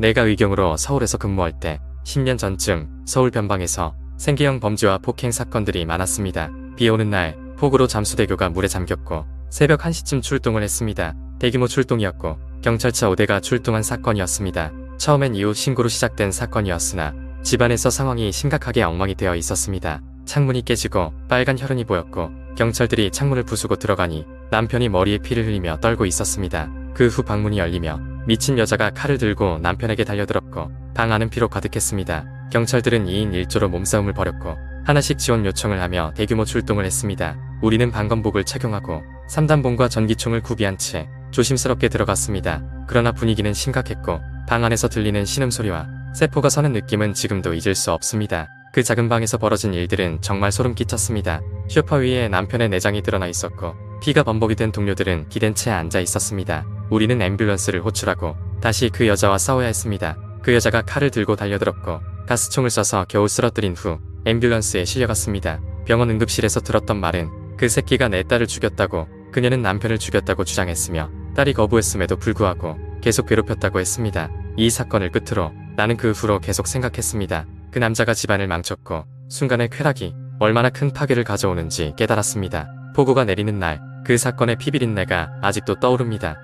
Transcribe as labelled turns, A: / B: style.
A: 내가 의경으로 서울에서 근무할 때 10년 전쯤 서울 변방에서 생계형 범죄와 폭행 사건들이 많았습니다. 비 오는 날 폭우로 잠수대교가 물에 잠겼고 새벽 1시쯤 출동을 했습니다. 대규모 출동이었고 경찰차 5대가 출동한 사건이었습니다. 처음엔 이후 신고로 시작된 사건이었으나 집안에서 상황이 심각하게 엉망이 되어 있었습니다. 창문이 깨지고 빨간 혈흔이 보였고 경찰들이 창문을 부수고 들어가니 남편이 머리에 피를 흘리며 떨고 있었습니다. 그 후 방문이 열리며 미친 여자가 칼을 들고 남편에게 달려들었고 방 안은 피로 가득했습니다. 경찰들은 2인 1조로 몸싸움을 벌였고 하나씩 지원 요청을 하며 대규모 출동을 했습니다. 우리는 방검복을 착용하고 3단봉과 전기총을 구비한 채 조심스럽게 들어갔습니다. 그러나 분위기는 심각했고 방 안에서 들리는 신음소리와 세포가 서는 느낌은 지금도 잊을 수 없습니다. 그 작은 방에서 벌어진 일들은 정말 소름 끼쳤습니다. 쇼파 위에 남편의 내장이 드러나 있었고 피가 범벅이 된 동료들은 기댄 채 앉아 있었습니다. 우리는 앰뷸런스를 호출하고 다시 그 여자와 싸워야 했습니다. 그 여자가 칼을 들고 달려들었고 가스총을 쏴서 겨우 쓰러뜨린 후 앰뷸런스에 실려갔습니다. 병원 응급실에서 들었던 말은 그 새끼가 내 딸을 죽였다고 그녀는 남편을 죽였다고 주장했으며 딸이 거부했음에도 불구하고 계속 괴롭혔다고 했습니다. 이 사건을 끝으로 나는 그 후로 계속 생각했습니다. 그 남자가 집안을 망쳤고 순간의 쾌락이 얼마나 큰 파괴를 가져오는지 깨달았습니다. 폭우가 내리는 날 그 사건의 피비린내가 아직도 떠오릅니다.